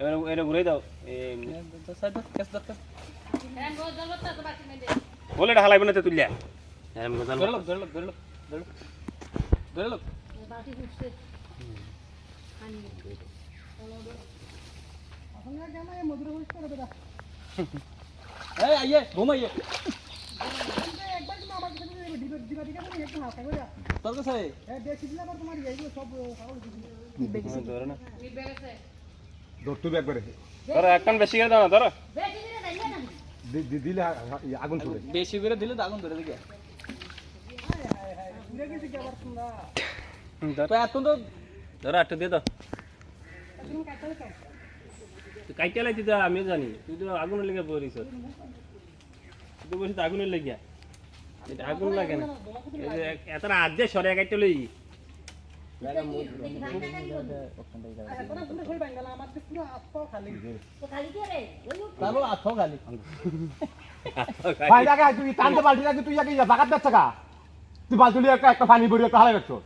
এবার এটা ঘুরে দাও। বলে এটা হালাইব না তো ঘুমাইয়ে তোর কাছে? ধরো হবে একবারে। ধরো একটান বেশি করে দাও না ধরো। দিলে আগুন চলে বেশি করে দিলে তো আগুন ধরে দেখে ধর। ধরো একটু দিয়ে দাও। কাইটা তো আমিও জানি। তুই তো আগুনের লেগে পড়িস। তুই তো আগুনের লেগে। এটা আগুন লাগে না। এই যে এত আজ যে সরে কাইতে লই তারপর আছো খালি ভাই দেখা তুই টানতে বালতি রাখি তুই আগে বাগাত যাচ্ছে কা তুই বালতি লিয়ে একটা একটা পানি ভরি একটা হালাই রাখছো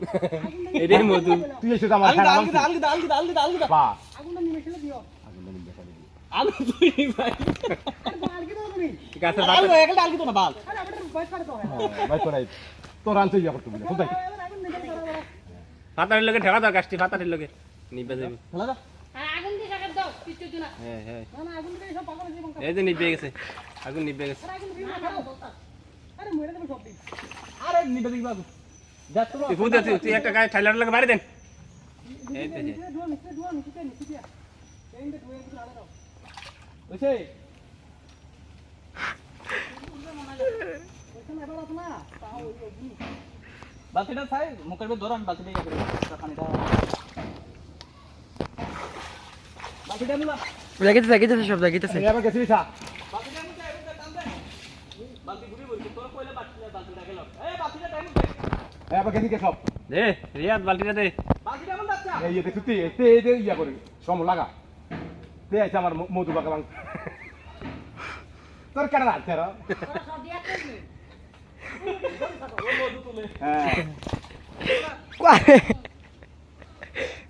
এটাই মধু। তুই এসে আমার আলগিদা খেলা আলগিদা আলগিদা আলগিদা আলগিদা আলগিদা বা আলু তুই ভাই। গাছের আলু পাতা একটা আলগিদা না বাল। ভাই তোরাই তোর আনতে ইয়া করতে পাতার লগে ঠেকা দাও গাছটি পাতার লগে। নিবে যাবে। খেলা যা হ্যাঁ হ্যাঁ এই যে নিবে গেছে আগুন নিবে গেছে। তুই একটা গায়ে ঠাইলার লগে মারি দেন। এই বালতিটা ছাই মুখের ভিতর ধরান বালতিটা ইয়ে করে পানিটা বালতিটা সব সা বালতিটা টান দে। বালতি ঘুরি বলছি তোর কইলে বালতিটা বালতিটা গেল। এই বালতিটা টাইম দে। এবার গেছিস কে সব। দে রিয়াদ বালতিটা দে। বালতিটা মুলা এই ইয়ে তুই তে এই যে ইয়া করে সম লাগা। তে আছে আমার মধু বাগান। তোর কেন র হ্যাঁ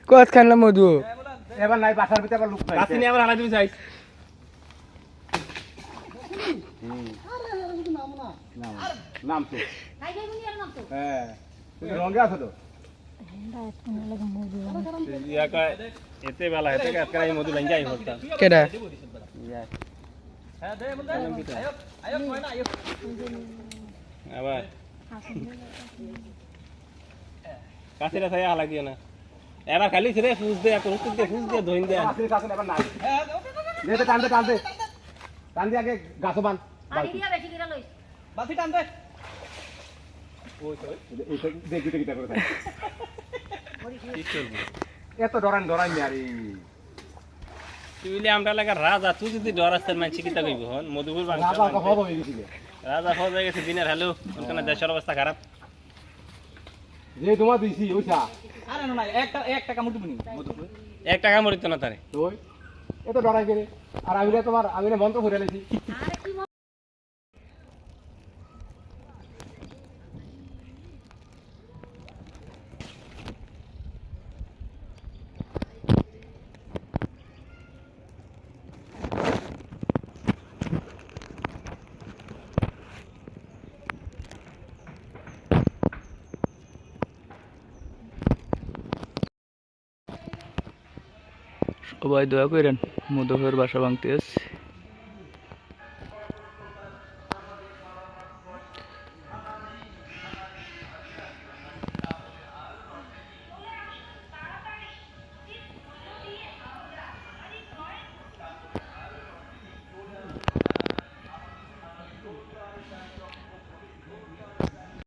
কত খানলাম মধু? এবার নাই বাসার ভিতরে আবার লুক নাই গাছ নিয়ে আবার হালাই দিবি চাই নাম তো হ্যাঁ রঙে আছো তো? এতে বেলা কেডা হ্যাঁ দে মুলা আয়ো। আয়ো কই না আয়ো। আবার। ছায়া হালাই দিও না। এবার খালি ছেড়ে ফুস দে এখন ফুস দে ফুস দে ধইন দে কাছে এবার নাই হ্যাঁ দে টানতে টানতে আগে গাছ বান। বালতি টান দে। এইটা দেখ করে থাকে। করব এত ডরান ডরাই আরে। তুই আমরা লাগা রাজা তুই যদি ডর আসতে মানছি কিতা কইব হন? মধুপুর বাংলা রাজা হব গেছিল রাজা হয়ে হয়ে গেছে দিনের হ্যালো ওখানে দেশের অবস্থা খারাপ? যে তোমার দিছি ওইটা আরে না একটা একটা কামড় দিবনি মধুপুর এক টাকা মরিত না তারে। ওই এত ডরাই করে। আর আমি তোমার আমি মন্ত্র করে লেছি সবাই দয়া করেন মধুকের বাসা ভাঙতে